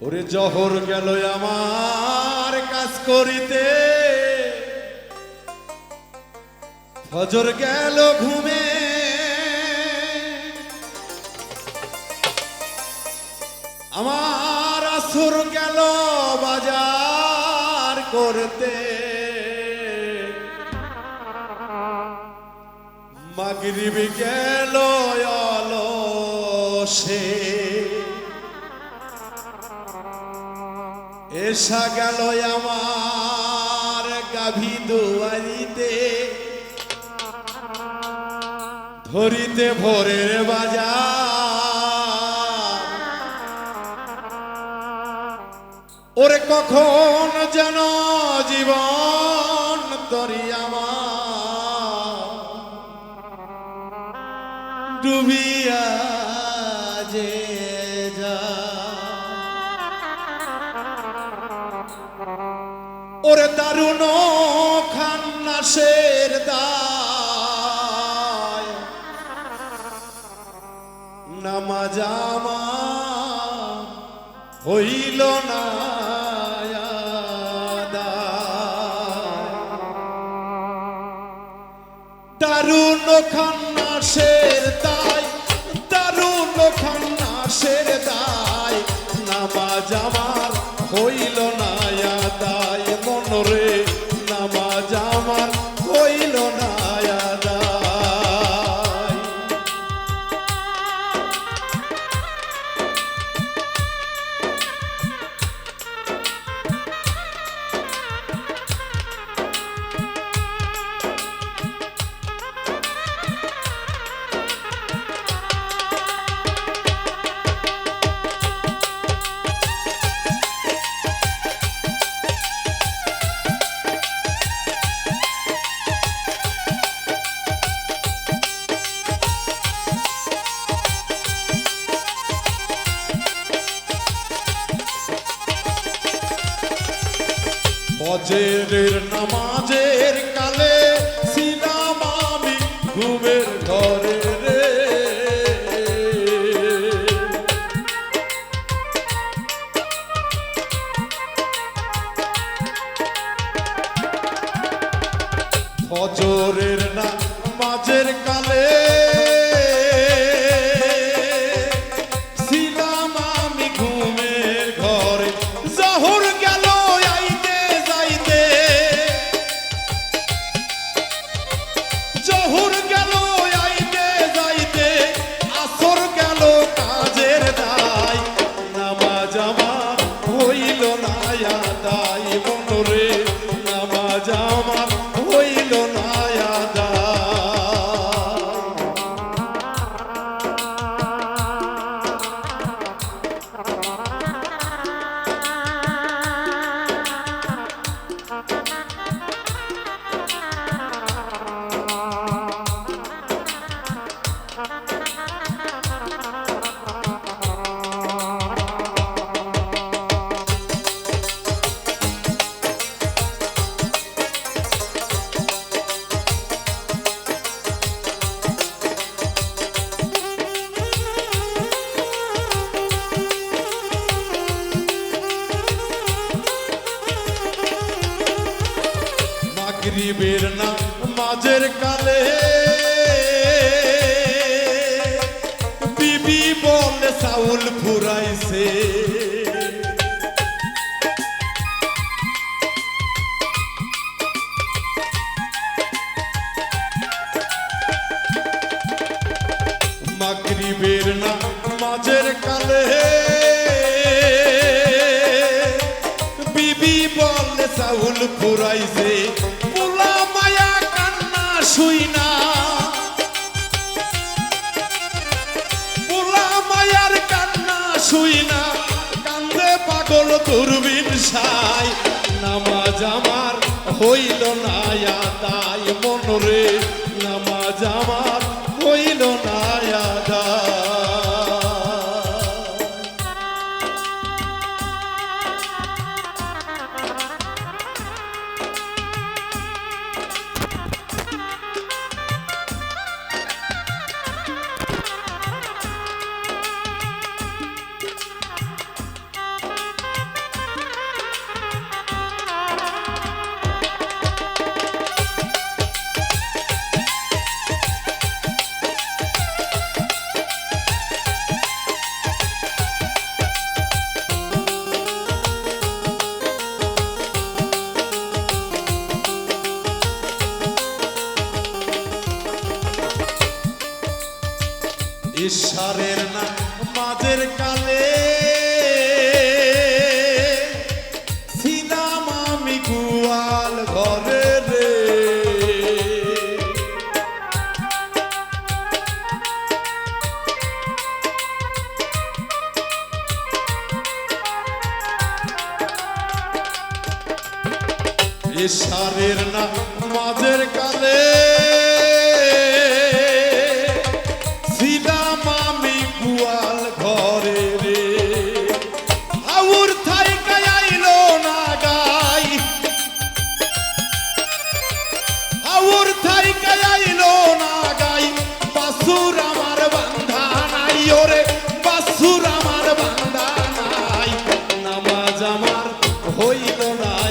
ওরে জহর গেল আমার কাজ করিতে। ফজর গেল ঘুমে। আমার আসর গেল বাজার করতে। মাগরিব গেল অলসে। এসা গেল আমার গাভী দুয়ারিতে। ধরিতে ভোরের বাজার। ওরে কখন যেন জীবন তরি আমার। ডুবিয়া ওরে দারুণ খান্নাসের দায়। নামাজামা হইল না দারুণ খান্নাসের দায়। ফজরের নামাজের কালে ছিলাম আমি ঘুমের ঘরে রে। ফজরের না মাগরিবের না মাঝের কালে বিবি বলে চাউল ফুরাইছে মাগরিবের না মাঝের কালে বিবি বলে চাউল ফুরাইছে শুই না, কান্দে পাগল দুর্বিন সাই নামাজ আমার হইল না তাই মনরে নামাজ আমার হইল না ঈশ্বরের না মাঝের কালে। ছিলাম আমি গুয়াল ঘরে রে। ঈশ্বরের না মাঝের কালে। আমার হইল না।